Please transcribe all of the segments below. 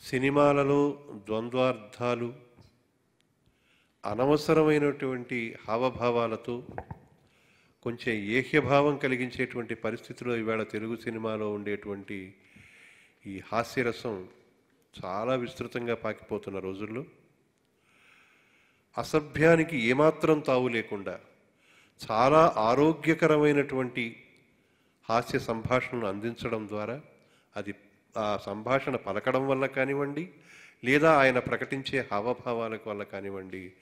సినిమాలలో ద్వంద్వార్థాలు అనవసరమైనటువంటి హావభావాలతో కొంచెం ఏహ్యభావం కలిగించేటువంటి పరిస్థితిలో ఈవేళ తెలుగు సినిమాలో ఉండేటువంటి ఈ హాస్యరసం చాలా విస్తృతంగా పాకిపోతున్న రోజుల్లో. అసభ్యానికి ఏమాత్రం తావు లేకుండా చాలా ఆరోగ్యకరమైనటువంటి హాస్య సంభాషణను అందించడం ద్వారా అది ఆ సంభాషణ పలకడం వల్ల కానివ్వండి లేదా ఆయన ప్రకటించే హావభావాలకు వల్ల కానివ్వండి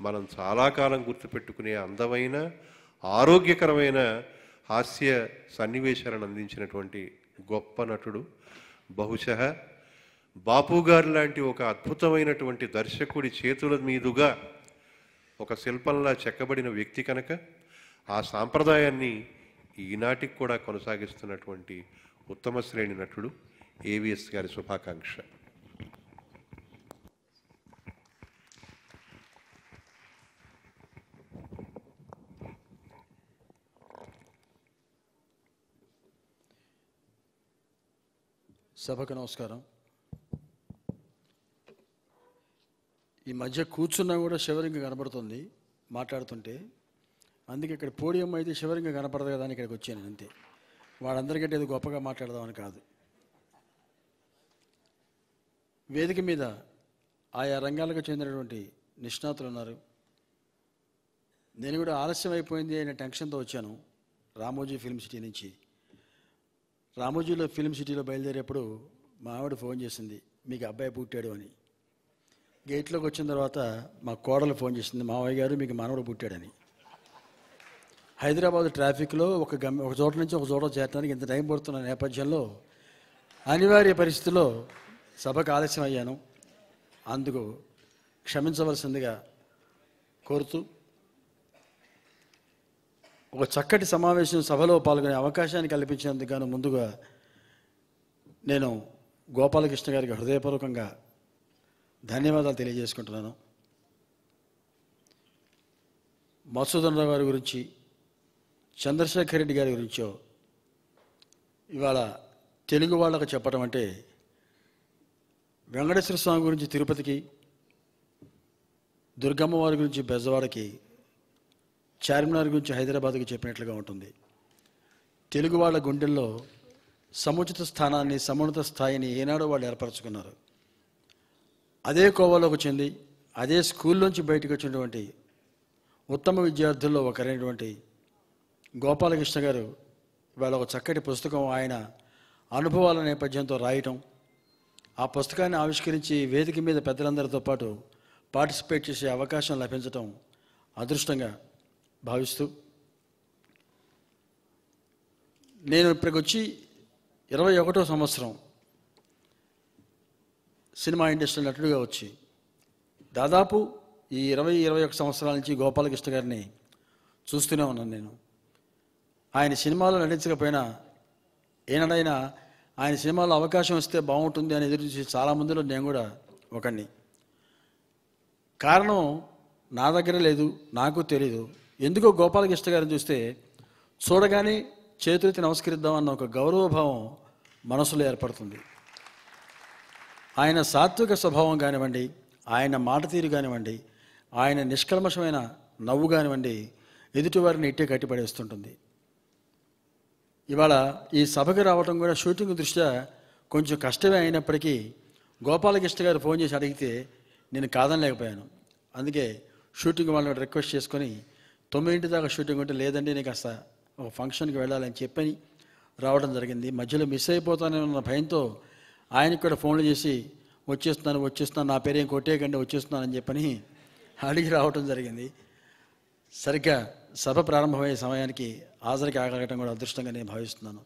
మనం చాలా కాలం గుర్తుపెట్టుకునే అందమైన ఆరోగ్యకరమైన హాస్య సన్నివేశాలను అందించినటువంటి గొప్ప నటుడు. బహుశ బాపు గారు లాంటి ఒక అద్భుతమైనటువంటి దర్శకుడి చేతుల మీదుగా ఒక శిల్పంలా చెక్కబడిన వ్యక్తి కనుక ఆ సాంప్రదాయాన్ని ఈనాటికి కూడా కొనసాగిస్తున్నటువంటి ఉత్తమ శ్రేణి నటుడు. ఏవిఎస్ గారి శుభాకాంక్ష. సభకు నమస్కారం. ఈ మధ్య కూర్చున్నా కూడా శివలింగం కనబడుతుంది మాట్లాడుతుంటే. అందుకే ఇక్కడ పోడియం అయితే శివలింగం కనపడదు కదా అని ఇక్కడికి వచ్చాను అంతే. వాళ్ళందరికంటే ఇది గొప్పగా మాట్లాడదామని కాదు. వేదిక మీద ఆయా రంగాలకు చెందినటువంటి నిష్ణాతులు ఉన్నారు. నేను కూడా ఆలస్యం అయిపోయింది అనే టెన్షన్తో వచ్చాను రామోజీ ఫిల్మ్ సిటీ నుంచి. రామోజీలో ఫిల్మ్ సిటీలో బయలుదేరేప్పుడు మా ఆవిడ ఫోన్ చేసింది మీకు అబ్బాయి పుట్టాడు అని. గేట్లోకి వచ్చిన తర్వాత మా కోడలు ఫోన్ చేసింది మావయ్య గారు మీకు మనవడు పుట్టాడని. హైదరాబాద్ ట్రాఫిక్లో ఒక గమ్ ఒక చోట నుంచి ఒక చోట చేరడానికి ఇంత టైం పడుతున్న నేపథ్యంలో అనివార్య పరిస్థితిలో సభకు ఆలస్యం అయ్యాను అందుకు క్షమించవలసిందిగా కోరుతూ ఒక చక్కటి సమావేశం సభలో పాల్గొనే అవకాశాన్ని కల్పించినందుకు గాను ముందుగా నేను గోపాలకృష్ణ గారికి హృదయపూర్వకంగా ధన్యవాదాలు తెలియజేసుకుంటున్నాను. మసూదన్ రావు గారి గురించి చంద్రశేఖర్ రెడ్డి గారి గురించో ఇవాళ తెలుగు వాళ్ళకు చెప్పడం అంటే వెంకటేశ్వర స్వామి గురించి తిరుపతికి దుర్గమ్మ వారి గురించి బెజవాడకి చార్మినార్ గురించి హైదరాబాద్కి చెప్పినట్లుగా ఉంటుంది. తెలుగు వాళ్ళ గుండెల్లో సముచిత స్థానాన్ని సమున్నత స్థాయిని ఏనాడో వాళ్ళు ఏర్పరచుకున్నారు. అదే కోవలోకి చెంది అదే స్కూల్లోంచి బయటకు వచ్చినటువంటి ఉత్తమ విద్యార్థుల్లో ఒకరైనటువంటి గోపాలకృష్ణ గారు ఇవాళ ఒక చక్కటి పుస్తకం ఆయన అనుభవాల నేపథ్యంతో రాయటం ఆ పుస్తకాన్ని ఆవిష్కరించి వేదిక మీద పెద్దలందరితో పాటు పార్టిసిపేట్ చేసే అవకాశం లభించటం అదృష్టంగా భావిస్తూ నేను ఇప్పటికి వచ్చి ఇరవై ఒకటో సంవత్సరం సినిమా ఇండస్ట్రీ నటుడిగా వచ్చి దాదాపు ఈ ఇరవై ఇరవై ఒక సంవత్సరాల నుంచి గోపాలకృష్ణ గారిని చూస్తూనే ఉన్నాను నేను. ఆయన సినిమాలో నటించకపోయినా ఏనాడైనా ఆయన సినిమాలో అవకాశం వస్తే బాగుంటుంది అని ఎదురు చూసి చాలా మందిలో నేను కూడా ఒకడిని కారణం నా దగ్గర లేదు నాకు తెలీదు. ఎందుకో గోపాలకృష్ణ గారిని చూస్తే చూడగానే చేతులెత్తి నమస్కరిద్దామన్న ఒక గౌరవభావం మనసులో ఏర్పడుతుంది. ఆయన సాత్విక స్వభావం కానివ్వండి ఆయన మాట తీరు కానివ్వండి ఆయన నిష్కల్మషమైన నవ్వు కానివ్వండి ఎదుటివారిని ఇట్టే కట్టిపడేస్తుంటుంది. ఇవాళ ఈ సభకు రావటం కూడా షూటింగ్ దృష్ట్యా కొంచెం కష్టమే అయినప్పటికీ గోపాలకృష్ణ గారు ఫోన్ చేసి అడిగితే నేను కాదనలేకపోయాను. అందుకే షూటింగ్ వాళ్ళని రిక్వెస్ట్ చేసుకొని తొమ్మిదింటి దాకా షూటింగ్ ఉంటే లేదండి నేను కాస్త ఒక ఫంక్షన్కి వెళ్ళాలని చెప్పని రావడం జరిగింది. మధ్యలో మిస్ అయిపోతానన్న భయంతో ఆయనకి కూడా ఫోన్లు చేసి వచ్చేస్తున్నాను వచ్చేస్తున్నాను నా పేరు ఏం కొట్టేయకండి వచ్చేస్తున్నానని చెప్పని అడిగి రావడం జరిగింది. సరిగ్గా సభ ప్రారంభమయ్యే సమయానికి హాజరికి ఆగలగటం కూడా అదృష్టంగా నేను భావిస్తున్నాను.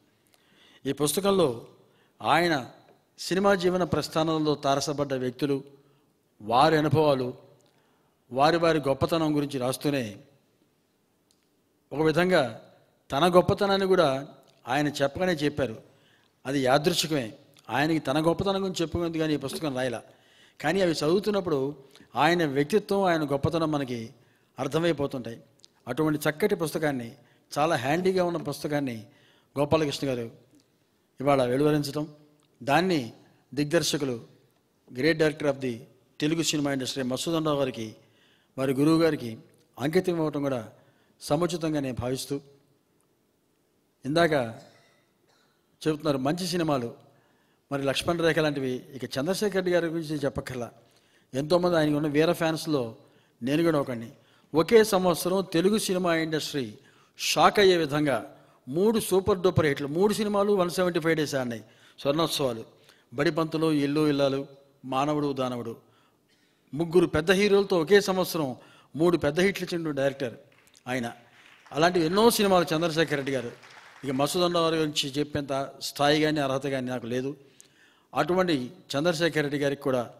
ఈ పుస్తకంలో ఆయన సినిమా జీవన ప్రస్థానంలో తారసపడ్డ వ్యక్తులు వారి అనుభవాలు వారి వారి గొప్పతనం గురించి రాస్తూనే ఒక విధంగా తన గొప్పతనాన్ని కూడా ఆయన చెప్పగానే చెప్పారు. అది యాదృచ్ఛికమే. ఆయనకి తన గొప్పతనం గురించి చెప్పుకుంది కానీ ఈ పుస్తకం రాయలా. కానీ అవి చదువుతున్నప్పుడు ఆయన వ్యక్తిత్వం ఆయన గొప్పతనం మనకి అర్థమైపోతుంటాయి. అటువంటి చక్కటి పుస్తకాన్ని చాలా హ్యాండీగా ఉన్న పుస్తకాన్ని గోపాలకృష్ణ గారు ఇవాళ వెలువరించడం దాన్ని దిగ్దర్శకులు great director of the Telugu cinema industry మసూదండరావు గారికి వారి గురువు గారికి అంకితం ఇవ్వటం కూడా సముచితంగా నేను భావిస్తూ ఇందాక చెబుతున్నారు మంచి సినిమాలు మరి లక్ష్మణ్ రేఖ లాంటివి ఇక చంద్రశేఖర్ రెడ్డి గారి గురించి చెప్పక్కర్లా. ఎంతోమంది ఆయన ఉన్న వీర ఫ్యాన్స్లో నేను కూడా ఒకడిని. ఒకే సంవత్సరం తెలుగు సినిమా ఇండస్ట్రీ షాక్ అయ్యే విధంగా మూడు సూపర్ డూపర్ హిట్లు మూడు సినిమాలు వన్ సెవెంటీ ఫైవ్ డేస్ ఆడినాయి. స్వర్ణోత్సవాలు. బడిపంతులు ఇల్లు ఇల్లాలు మానవుడు దానవుడు. ముగ్గురు పెద్ద హీరోలతో ఒకే సంవత్సరం మూడు పెద్ద హిట్లు ఇచ్చిండు డైరెక్టర్ ఆయన. అలాంటి ఎన్నో సినిమాలు చంద్రశేఖర్ రెడ్డి గారు. ఇక మసూదన్న వారి గురించి చెప్పేంత స్థాయి కానీ అర్హత కానీ నాకు లేదు. అటువంటి చంద్రశేఖర్ రెడ్డి గారికి కూడా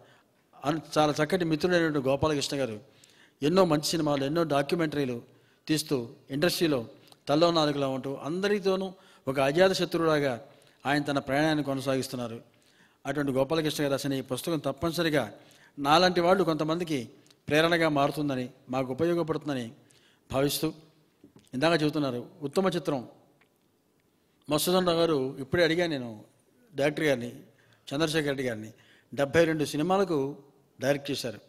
చాలా చక్కటి మిత్రుడైనటువంటి గోపాలకృష్ణ గారు ఎన్నో మంచి సినిమాలు ఎన్నో డాక్యుమెంటరీలు తీస్తూ ఇండస్ట్రీలో తల్లో నాలుగులా ఉంటూ అందరితోనూ ఒక అజాత శత్రువులాగా ఆయన తన ప్రయాణాన్ని కొనసాగిస్తున్నారు. అటువంటి గోపాలకృష్ణ గారు రాసిన ఈ పుస్తకం తప్పనిసరిగా నాలాంటి వాళ్ళు కొంతమందికి ప్రేరణగా మారుతుందని మాకు ఉపయోగపడుతుందని భావిస్తూ ఇందాక చెబుతున్నారు. ఉత్తమ చిత్రం. మత్స్యదండ గారు ఇప్పుడే అడిగాను నేను డైరెక్టర్ గారిని చంద్రశేఖర్ రెడ్డి గారిని. డెబ్బై రెండు సినిమాలకు డైరెక్ట్ చేశారు.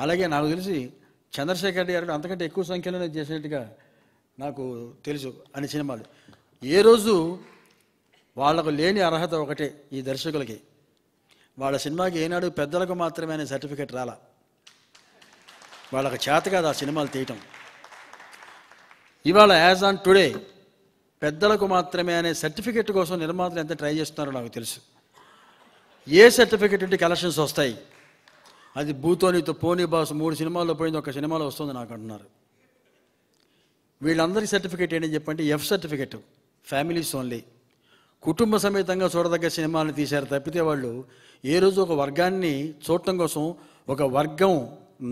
అలాగే నాకు తెలిసి చంద్రశేఖర్ రెడ్డి గారు అంతకంటే ఎక్కువ సంఖ్యలోనే చేసినట్టుగా నాకు తెలుసు అనే సినిమాలు. ఏ రోజు వాళ్ళకు లేని అర్హత ఒకటే ఈ దర్శకులకి. వాళ్ళ సినిమాకి ఏనాడు పెద్దలకు మాత్రమే అనే సర్టిఫికెట్ రాలా. వాళ్ళకి చేత కాదు ఆ సినిమాలు తీయటం. ఇవాళ యాజ్ ఆన్ టుడే పెద్దలకు మాత్రమే అనే సర్టిఫికెట్ కోసం నిర్మాతలు ఎంత ట్రై చేస్తున్నారో నాకు తెలుసు. ఏ సర్టిఫికెట్ ఉంటే కలెక్షన్స్ వస్తాయి? అది భూతోనితో పోనీ బాస్ మూడు సినిమాల్లో పోయింది ఒక సినిమాలో వస్తుంది నాకు అంటున్నారు. వీళ్ళందరి సర్టిఫికేట్ ఏంటని చెప్పంటే ఎఫ్ సర్టిఫికెట్ ఫ్యామిలీస్ ఓన్లీ. కుటుంబ సమేతంగా చూడదగ్గ సినిమాలు తీశారు తప్పితే వాళ్ళు ఏ రోజు ఒక వర్గాన్ని చూడటం కోసం ఒక వర్గం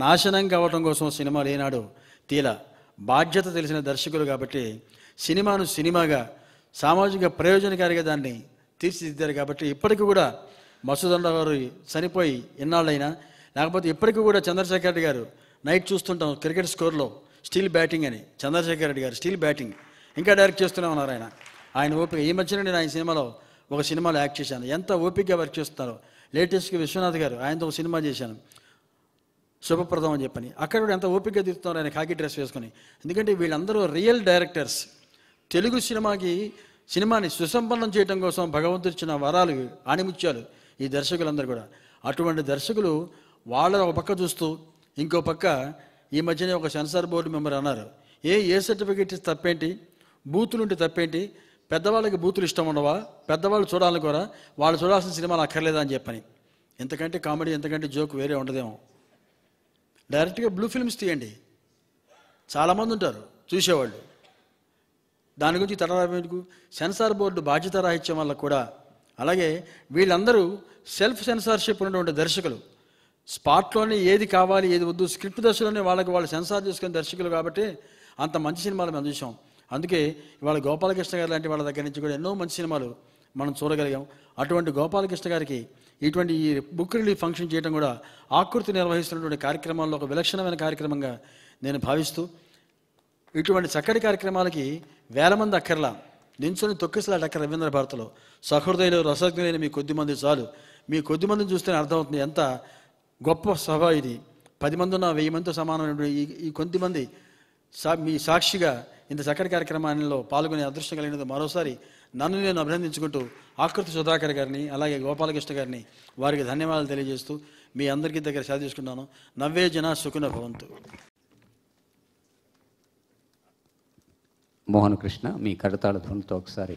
నాశనం కావటం కోసం సినిమాలు ఏనాడు తీల. బాధ్యత తెలిసిన దర్శకులు కాబట్టి సినిమాను సినిమాగా సామాజిక ప్రయోజనకారిగా దాన్ని తీర్చిదిద్దారు కాబట్టి ఇప్పటికీ కూడా మసూదండ గారు చనిపోయి ఎన్నాళ్ళైనా లేకపోతే ఇప్పటికీ కూడా చంద్రశేఖర్ రెడ్డి గారు నైట్ చూస్తుంటాం క్రికెట్ స్కోర్లో స్టీల్ బ్యాటింగ్ అని. చంద్రశేఖర్ రెడ్డి గారు స్టీల్ బ్యాటింగ్. ఇంకా డైరెక్ట్ చేస్తూనే ఉన్నారు ఆయన. ఆయన ఓపిక ఈ మధ్యన నేను ఆయన సినిమాలో ఒక సినిమాలో యాక్ట్ చేశాను. ఎంత ఓపికగా వర్క్ చేస్తున్నారో. లేటెస్ట్గా విశ్వనాథ్ గారు ఆయనతో ఒక సినిమా చేశాను. శుభప్రదం అని చెప్పని. అక్కడ కూడా ఎంత ఓపికగా తీస్తున్నారు ఆయన కాకి డ్రెస్ వేసుకొని. ఎందుకంటే వీళ్ళందరూ రియల్ డైరెక్టర్స్. తెలుగు సినిమాకి సినిమాని సుసంపన్నం చేయడం కోసం భగవంతుడిచ్చిన వరాలు ఆణిముత్యాలు ఈ దర్శకులందరూ కూడా. అటువంటి దర్శకులు వాళ్ళని ఒక పక్క చూస్తూ ఇంకో పక్క ఈ మధ్యనే ఒక సెన్సార్ బోర్డు మెంబర్ అన్నారు. ఏ ఏ సర్టిఫికేట్ తప్పేంటి? బూతులు ఉంటే తప్పేంటి? పెద్దవాళ్ళకి బూతులు ఇష్టం ఉండవా? పెద్దవాళ్ళు చూడాలని కూడా వాళ్ళు చూడాల్సిన సినిమాలు అక్కర్లేదా అని చెప్పని. ఎంతకంటే కామెడీ ఎంతకంటే జోక్ వేరే ఉండదేమో. డైరెక్ట్గా బ్లూ ఫిల్మ్స్ తీయండి. చాలామంది ఉంటారు చూసేవాళ్ళు. దాని గురించి తడరాకు సెన్సార్ బోర్డు బాధ్యత రాహిత్యం వల్ల కూడా. అలాగే వీళ్ళందరూ సెల్ఫ్ సెన్సార్షిప్ ఉన్నటువంటి దర్శకులు. స్పాట్లోనే ఏది కావాలి ఏది వద్దు స్క్రిప్ట్ దశలోనే వాళ్ళకి వాళ్ళు సెన్సార్ చేసుకునే దర్శకులు కాబట్టి అంత మంచి సినిమాలు మనం చూసాం. అందుకే ఇవాళ గోపాలకృష్ణ గారు లాంటి వాళ్ళ దగ్గర నుంచి కూడా ఎన్నో మంచి సినిమాలు మనం చూడగలిగాం. అటువంటి గోపాలకృష్ణ గారికి ఇటువంటి ఈ బుక్ రిలీఫ్ ఫంక్షన్ చేయడం కూడా ఆకృతి నిర్వహిస్తున్నటువంటి కార్యక్రమాల్లో ఒక విలక్షణమైన కార్యక్రమంగా నేను భావిస్తూ ఇటువంటి చక్కటి కార్యక్రమాలకి వేల మంది అక్కర్లా నించుని తొక్కిసలాడు అక్కడ రవీంద్ర భారతిలో. సహృదయులు రసజ్ఞులైన మీ కొద్ది మంది చాలు. మీ కొద్ది మందిని చూస్తేనే అర్థమవుతుంది ఎంత గొప్ప సభ ఇది. పది మంది ఉన్న వెయ్యి మందితో సమానమైనటువంటి ఈ ఈ కొద్దిమంది సా మీ సాక్షిగా ఇంత చక్కటి కార్యక్రమాల్లో పాల్గొనే అదృష్టం కలిగినది మరోసారి నన్ను నేను అభినందించుకుంటూ ఆకృతి సుధాకర్ గారిని అలాగే గోపాలకృష్ణ గారిని వారికి ధన్యవాదాలు తెలియజేస్తూ మీ అందరికీ దగ్గర సేవ చేసుకున్నాను నవ్వే జన సుఖున భవంతు. మోహన్ కృష్ణ మీ కడతాళ ధ్వనితో ఒకసారి.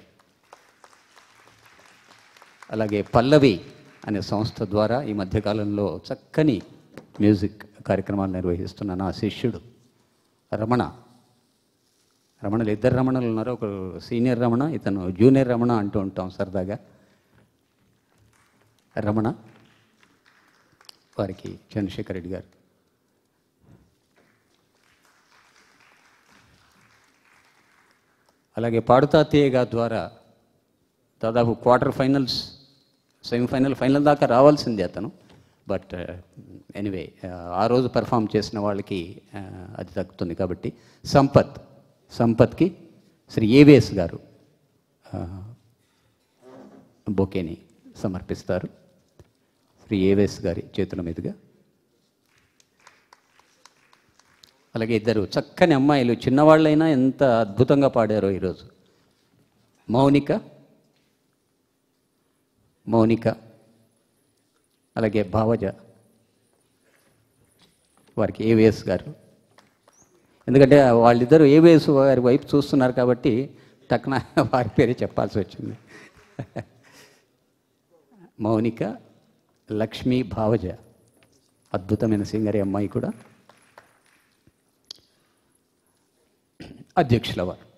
అలాగే పల్లవి అనే సంస్థ ద్వారా ఈ మధ్యకాలంలో చక్కని మ్యూజిక్ కార్యక్రమాలు నిర్వహిస్తున్న నా శిష్యుడు రమణ. రమణలు ఇద్దరు రమణలు ఉన్నారు. ఒకరు సీనియర్ రమణ ఇతను జూనియర్ రమణ అంటూ ఉంటాం సరదాగా. రమణ వారికి చంద్రశేఖర్ రెడ్డి గారు. అలాగే పాడుతా తీయగా ద్వారా దాదాపు క్వార్టర్ ఫైనల్స్ సెమీఫైనల్ ఫైనల్ దాకా రావాల్సిందే అతను. బట్ uh, ఎనీవే uh, ఆ రోజు పెర్ఫామ్ చేసిన వాళ్ళకి uh, అది తగ్గుతుంది కాబట్టి సంపత్ సంపత్కి శ్రీ ఏవిఎస్ గారు బొకేని సమర్పిస్తారు. శ్రీ శ్రీ ఏవేస్ గారి చేతుల మీదుగా. అలాగే ఇద్దరు చక్కని అమ్మాయిలు చిన్నవాళ్ళైనా ఎంత అద్భుతంగా పాడారో ఈరోజు. మౌనిక మౌనిక అలాగే భావజ వారికి ఏవిఎస్ గారు. ఎందుకంటే వాళ్ళిద్దరూ ఏవిఎస్ వారి వైపు చూస్తున్నారు కాబట్టి టక్కున వారి పేరే చెప్పాల్సి వచ్చింది. మౌనిక లక్ష్మీ భావజ. అద్భుతమైన సింగరి అమ్మాయి కూడా. అధ్యక్షుల వారు